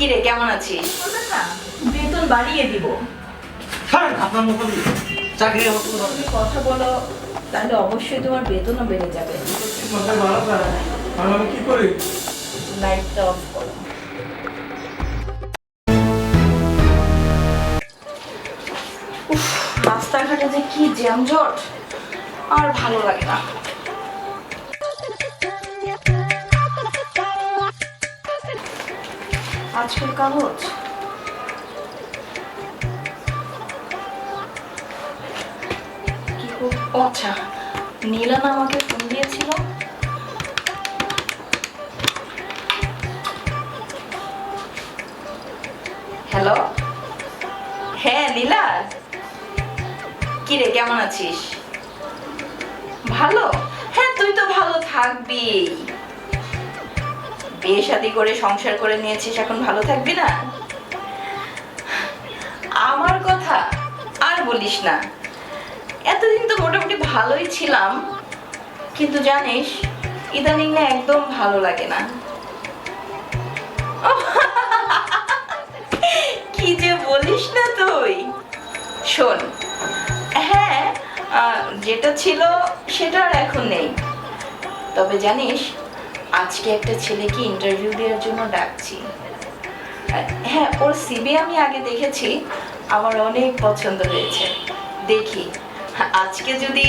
কিরে কেমন আছিস? বেতন বাড়িয়ে দিব। আপনার মতন চাকরি কথা বলো তাহলে অবশ্যই তোমার বেতনও বেড়ে যাবে। আমি কি করি? লাইটটা অফ করো। রাস্তাঘাটে যে কি জ্যামজট আর ভালো লাগে না। আজকের কাগজ? ও আচ্ছা নীলান আমাকে ফোন দিয়েছিল। হ্যালো হ্যাঁ নীলা। কিরে কেমন আছিস? ভালো? হ্যাঁ তুই তো ভালো থাকবি। বিয়ে শাদি করে, সংসার করে নিয়েছিস, এখন ভালো থাকবি না? আমার কথা আর বলিস না। এতদিন তো মোটামুটি ভালোই ছিলাম, কিন্তু জানিস, ইদানিং না একদম ভালো লাগে না। কি যে বলিস না তুই? শোন হ্যাঁ যেটা ছিল সেটা আর এখন নেই। তবে জানিস আজকে একটা ছেলেকে ইন্টারভিউ দেওয়ার জন্য ডাকছি। হ্যাঁ ওর সিবি আমি আগে দেখেছি, আমার অনেক পছন্দ হয়েছে। দেখি। আজকে যদি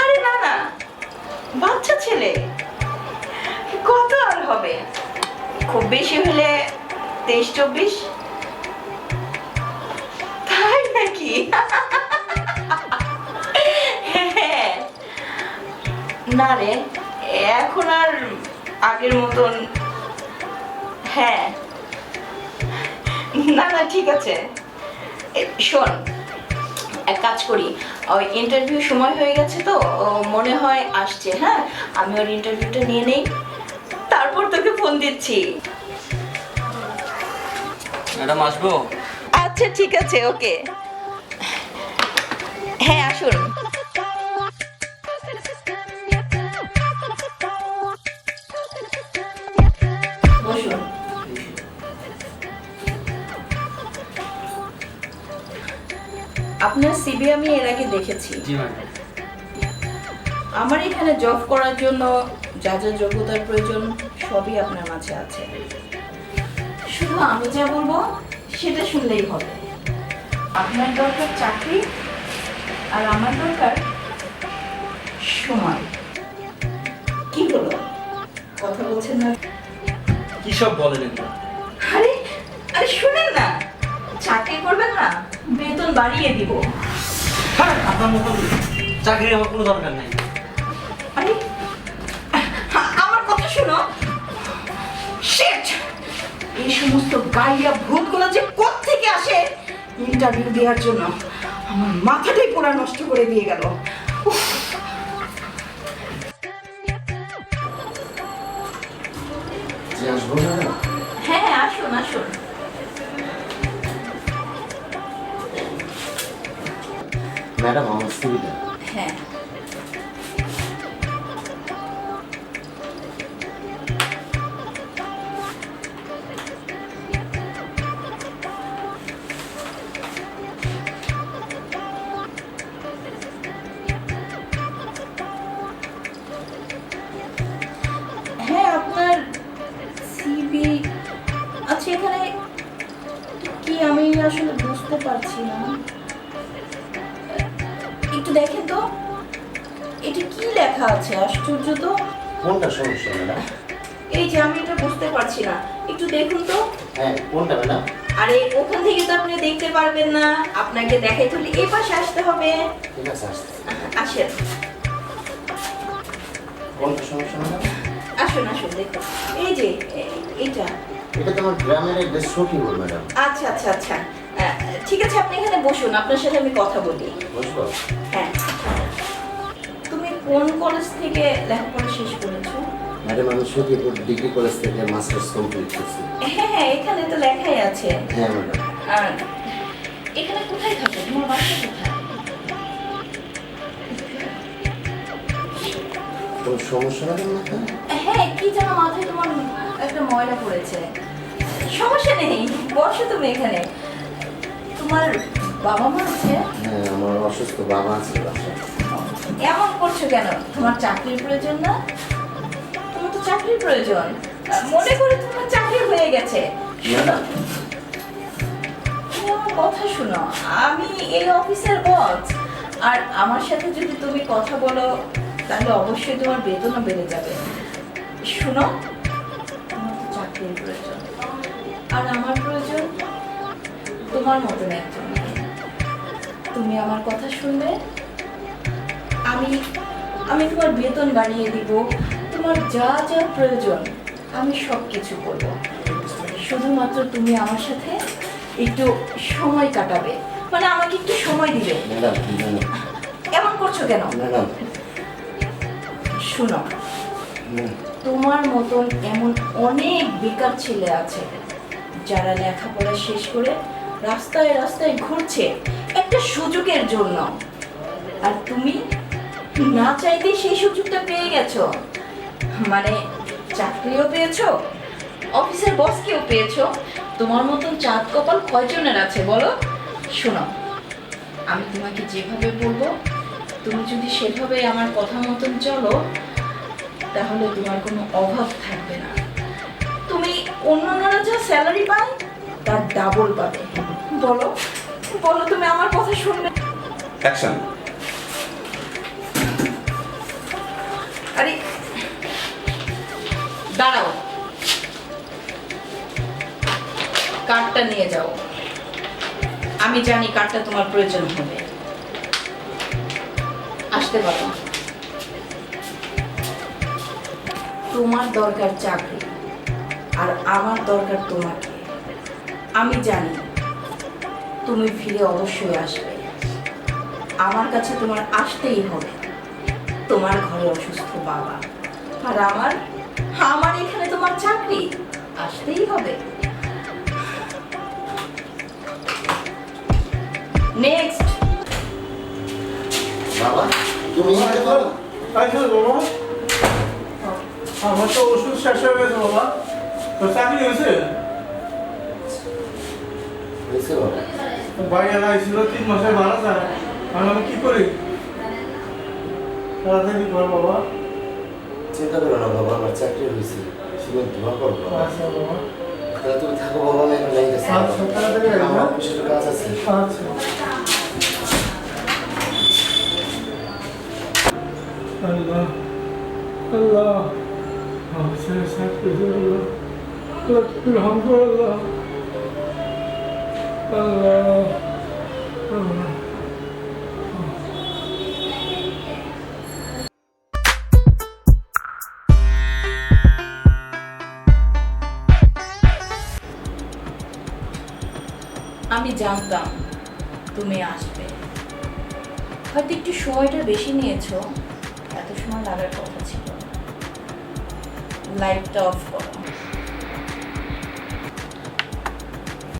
আরে না না, বাচ্চা ছেলে, কত আর হবে? খুব বেশি হলে তেইশ, চব্বিশ? তাই নাকি? হ্যাঁ। না রে এখন আর আগের মতন হ্যাঁ। না না ঠিক আছে। শোন এক কাজ করি। ওই ইন্টারভিউ সময় হয়ে গেছে তো মনে হয় আসছে হ্যাঁ? আমি ওর ইন্টারভিউটা নিয়ে নেই। তারপর তোকে ফোন দিচ্ছি। ম্যাডাম আসব? আচ্ছা ঠিক আছে ওকে। হ্যাঁ আসুন। আপনার সিবি আমি এর আগে দেখেছি। আমার এখানে জব করার জন্য যা যা যোগ্যতার প্রয়োজন সবই আপনার মাঝে আছে। শুধু আমি যা বলব সেটা শুনলেই হবে। আপনার দরকার চাকরি আর আমার দরকার সময়। কি হলো? কথা বলছেন না? কি সব বলেন আরে আরে শুনেন না। চাকরি করবেন না? বেতন বাড়িয়ে দিব। ছাড়েন আপনার মতন চাকরি আমার কোনো দরকার নেই। আরে আমার কথা শোনো। শিট এই সমস্ত গাইয়া ভূতগুলো যে কোত্থেকে আসে ইন্টারভিউ দেওয়ার জন্য আমার মাথাটাই পুরো নষ্ট করে দিয়ে গেল। হ্যাঁ হ্যাঁ আসুন আসুন। ম্যাডাম আমার সুবিধা হ্যাঁ। হ্যাঁ আচ্ছা এখানে কি আমি আসলে বুঝতে পারছি না? একটু দেখেন তো। এটা কি লেখা আছে? আশ্চর্য তো। কোনটা সমস্যা ম্যাডাম? এই যে আমি এটা বুঝতে পারছি না। একটু দেখুন তো। হ্যাঁ কোনটা ম্যাডাম? আরে ওখান থেকে তো আপনি দেখতে পারবেন না। আপনাকে দেখাইতে হলে এই পাশে আসতে হবে। ঠিক আছে আসতে আসেন কোনটা সমস্যা ম্যাডাম? আসুন আসুন দেখুন। এই যে এইটা। এটা তো আমার গ্রামের এক বেশ সখীপুর ম্যাডাম? আচ্ছা আচ্ছা আচ্ছা। ঠিক আছে আপনি এখানে বসুন আপনার সাথে আমি কথা বলি। বুঝব হ্যাঁ তুমি কোন কলেজ থেকে লেখাপড়া শেষ করেছ? ম্যাডাম আমি সখীপুর ডিগ্রি কলেজ থেকে মাস্টার্স কমপ্লিট করছি। হ্যাঁ হ্যাঁ এখানে তো লেখাই আছে। হ্যাঁ ম্যাডাম। আর এখানে কোথায় থাকো? তোমার বাসা কোথায়? কোনো সমস্যা ম্যাডাম মাথায় হ্যাঁ কি যেন মাথায় তোমার একটা ময়লা পড়েছে। সমস্যা নেই বসো তুমি এখানে। তোমার বাবা মা আছে? হ্যাঁ আমার অসুস্থ বাবা আছে এমন করছ কেন? তোমার চাকরির প্রয়োজন না? তোমার তো চাকরির প্রয়োজন। মনে করে তোমার চাকরি হয়ে গেছে। কথা শোনো আমি এই অফিসের বস আর আমার সাথে যদি তুমি কথা বলো তাহলে অবশ্যই তোমার বেতনও বেড়ে যাবে। শোনো আমার তো চাকরির প্রয়োজন। আর আমার প্রয়োজন তোমার মতন একজন। তুমি আমার কথা শুনবে আমি আমি তোমার বেতন বাড়িয়ে দিব তোমার যা যা প্রয়োজন আমি সব কিছু করব। শুধুমাত্র তুমি আমার সাথে একটু সময় কাটাবে। মানে আমাকে একটু সময় দিবে। এমন করছ কেন? শুনো তোমার মতন এমন অনেক বেকার ছেলে আছে যারা লেখাপড়া শেষ করে রাস্তায় রাস্তায় ঘুরছে একটা সুযোগের জন্য। আর তুমি না চাইতেই সেই সুযোগটা পেয়ে গেছো। মানে চাকরিও পেয়েছ, অফিসের বসকেও পেয়েছ। তোমার মতন চাঁদ কপাল কয়জনের আছে বলো? শোনো, আমি তোমাকে যেভাবে বলব, তুমি যদি সেভাবে আমার কথা মতন চলো তাহলে তোমার কোনো অভাব থাকবে না। তুমি অন্যান্যরা যা স্যালারি পায় তার ডাবল পাবে। বলো বলো তুমি আমার কথা শুনবে। অ্যাকশন আরে দাঁড়াও। কার্ডটা নিয়ে যাও। আমি জানি কার্ডটা তোমার প্রয়োজন হবে। আসতে পারো। তোমার দরকার চাকরি আর আমার দরকার তোমাকে আমি জানি তুমি ফিরে অবশ্যই আসবে। আমার কাছে তোমার আসতেই হবে। তোমার ঘরে অসুস্থ বাবা। আর আমার আমার এখানে তোমার চাকরি আসতেই হবে। নেক্সট বাবা তুমি এখানে করো আচ্ছা বাবা আমার তো ওষুধ শেষ হয়ে গেছে বাবা। তো চাকরি হয়েছে? হয়েছে বাবা। ভাই আইছিল তিন মাসে মারা যায় আর আমি কি করি? তাড়াতাড়ি কর বাবা। চিন্তা করো না বাবা আমার চাকরি হয়েছে। শুধু দোয়া করো আচ্ছা বাবা। তাহলে তুমি থাকো বাবা আমি এখন যাইতেছি আচ্ছা, তাড়াতাড়ি আইও, আমার? কাজ আছে। আচ্ছা। আল্লাহ। আল্লাহ। আমি জানতাম তুমি আসবে। হয়তো একটু সময়টা বেশি নিয়েছো এত সময় লাগার কথা ছিল। লাইটটা অফ করো